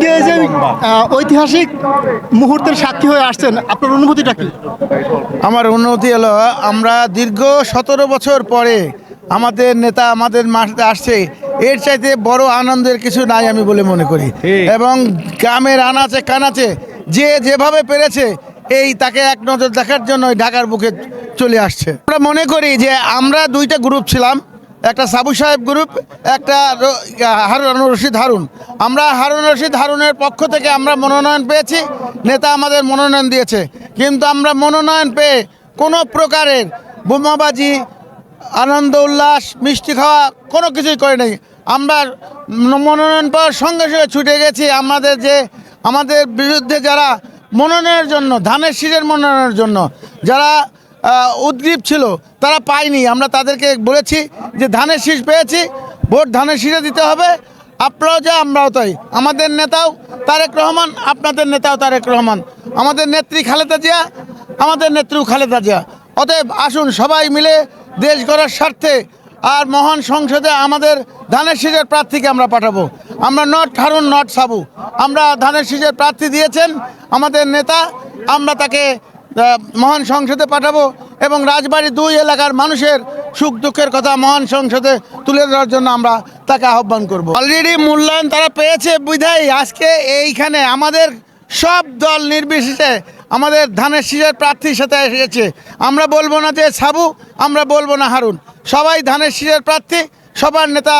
আজকে এই যে ঐতিহাসিক মুহূর্তের সাক্ষী হয়ে আসছেন আপনার অনুভূতিটা কি? আমার অনুভূতি হলো আমরা দীর্ঘ সতেরো বছর পরে আমাদের নেতা আমাদের মাঠে আসছে এর চাইতে বড় আনন্দের কিছু নাই আমি বলে মনে করি। এবং গ্রামের আনাচে কানাচে যে যেভাবে পেরেছে এই তাকে এক নজর দেখার জন্য ঢাকার বুকে চলে আসছে। আমরা মনে করি যে আমরা দুইটা গ্রুপ ছিলাম একটা সাবু সাহেব গ্রুপ একটা হারুন রশিদ হারুন। আমরা হারুন রশিদ হারুনের পক্ষ থেকে আমরা মনোনয়ন পেয়েছি, নেতা আমাদের মনোনয়ন দিয়েছে। কিন্তু আমরা মনোনয়ন পেয়ে কোনো প্রকারের বোমাবাজি, আনন্দ, উল্লাস, মিষ্টি খাওয়া কোনো কিছুই করে নাই। আমরা মনোনয়ন পাওয়ার সঙ্গে সঙ্গে ছুটে গেছি আমাদের যে, আমাদের বিরুদ্ধে যারা মনোনয়নের জন্য, ধানের শীষের মনোনয়নের জন্য, যারা উদ্গ্রীব ছিল, তারা পায়নি। আমরা তাদেরকে বলেছি যে ধানের শীষ পেয়েছি, ভোট ধানের শীষে দিতে হবে। আপনারাও যা আমরাও তাই। আমাদের নেতাও তারেক রহমান, আপনাদের নেতাও তারেক রহমান। আমাদের নেত্রী খালেদা জিয়া, আমাদের নেত্রী খালেদা জিয়া। অতএব আসুন সবাই মিলে দেশ গড়ার স্বার্থে আর মহান সংসদে আমাদের ধানের শীষের প্রার্থীকে আমরা পাঠাবো। আমরা নট হারুন, নট সাবু। আমরা ধানের শীষের প্রার্থী দিয়েছেন আমাদের নেতা, আমরা তাকে মহান সংসদে পাঠাবো এবং রাজবাড়ি দুই এলাকার মানুষের সুখ দুঃখের কথা মহান সংসদে তুলে ধরার জন্য আমরা তাকে আহ্বান করব। অলরেডি মূল্যায়ন তারা পেয়েছে বিধায় আজকে এইখানে আমাদের সব দল নির্বিশেষে আমাদের ধানের শীষের প্রার্থীর সাথে এসেছে। আমরা বলব না যে সাবু, আমরা বলব না হারুন। সবাই ধানের শীষের প্রার্থী, সবার নেতা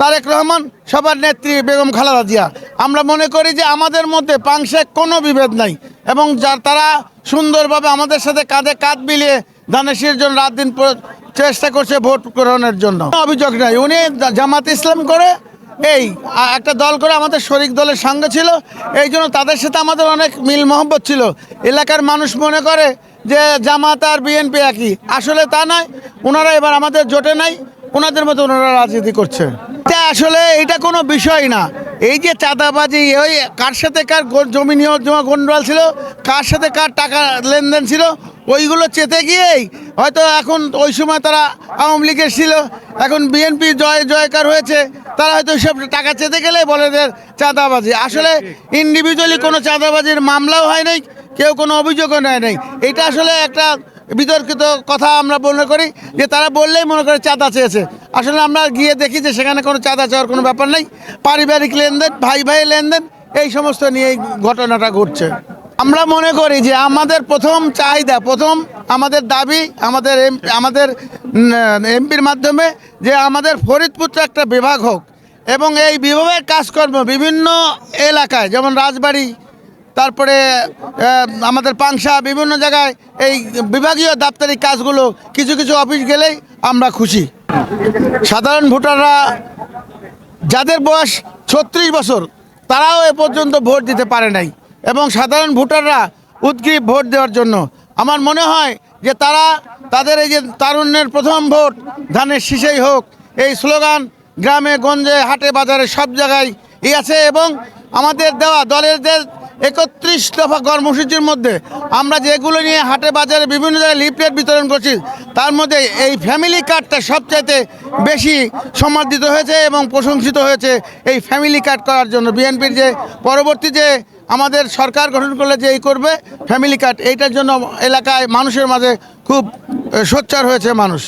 তারেক রহমান, সবার নেত্রী বেগম খালেদা জিয়া। আমরা মনে করি যে আমাদের মধ্যে পাংশে কোনো বিভেদ নাই। এবং যার তারা সুন্দরভাবে আমাদের সাথে কাঁধে কাঁধ মিলিয়ে ধানের শীষের জন্য রাত দিন চেষ্টা করছে ভোট গ্রহণের জন্য। অভিযোগ নাই। উনি জামাত ইসলাম করে এই একটা দল করে আমাদের শরিক দলের সঙ্গে ছিল। এই জন্য তাদের সাথে আমাদের অনেক মিল মহব্বত ছিল। এলাকার মানুষ মনে করে যে জামাত আর বিএনপি একই। আসলে তা নয় ওনারা এবার আমাদের জোটে নাই। ওনাদের মতো ওনারা রাজনীতি করছে। আসলে এটা কোনো বিষয় না। এই যে চাঁদাবাজি, ওই কার সাথে কার জমি নিয়ে জমা গন্ডোয়াল ছিল, কার সাথে কার টাকা লেনদেন ছিল, ওইগুলো চেতে গিয়েই হয়তো এখন ওই সময় তারা আওয়ামী লীগের ছিল, এখন বিএনপি জয় জয়কার হয়েছে, তারা হয়তো সব টাকা চেতে গেলে বলে চাঁদাবাজি। আসলে ইন্ডিভিজুয়ালি কোনো চাঁদাবাজির মামলাও হয় নাই, কেউ কোনো অভিযোগও নেয় নাই। এটা আসলে একটা বিতর্কিত কথা আমরা মনে করি, যে তারা বললেই মনে করে চাঁদা চেয়েছে। আসলে আমরা গিয়ে দেখি যে সেখানে কোনো চাঁদা চাওয়ার কোনো ব্যাপার নেই। পারিবারিক লেনদেন ভাই ভাই লেনদেন, এই সমস্ত নিয়ে ঘটনাটা ঘটছে। আমরা মনে করি যে আমাদের প্রথম চাহিদা, প্রথম আমাদের দাবি, আমাদের আমাদের এমপির মাধ্যমে যে আমাদের ফরিদপুরটা একটা বিভাগ হোক এবং এই বিভাগের কাজকর্ম বিভিন্ন এলাকায়, যেমন রাজবাড়ি তারপরে আমাদের পাংশা বিভিন্ন জায়গায় এই বিভাগীয় দাপ্তরিক কাজগুলো কিছু কিছু অফিস গেলেই আমরা খুশি। সাধারণ ভোটাররা যাদের বয়স ছত্রিশ বছর, তারাও এ পর্যন্ত ভোট দিতে পারে নাই। এবং সাধারণ ভোটাররা উদ্গ্রীব ভোট দেওয়ার জন্য। আমার মনে হয় যে তারা, তাদের এই যে তারুণ্যের প্রথম ভোট ধানের শীষেই হোক, এই স্লোগান গ্রামে, গঞ্জে, হাটে, বাজারে সব জায়গায় ই আছে এবং আমাদের দেওয়া দলের যে একত্রিশ দফা কর্মসূচির মধ্যে আমরা যেগুলো নিয়ে হাটে বাজারে বিভিন্ন জায়গায় লিফলেট বিতরণ করছি, তার মধ্যে এই ফ্যামিলি কার্ডটা সবচাইতে বেশি সমাদৃত হয়েছে এবং প্রশংসিত হয়েছে এই ফ্যামিলি কার্ড করার জন্য। বিএনপির যে পরবর্তী যে আমাদের সরকার গঠন করলে যে এই করবে ফ্যামিলি কার্ড, এইটার জন্য এলাকায় মানুষের মাঝে খুব সোচ্চার হয়েছে মানুষ।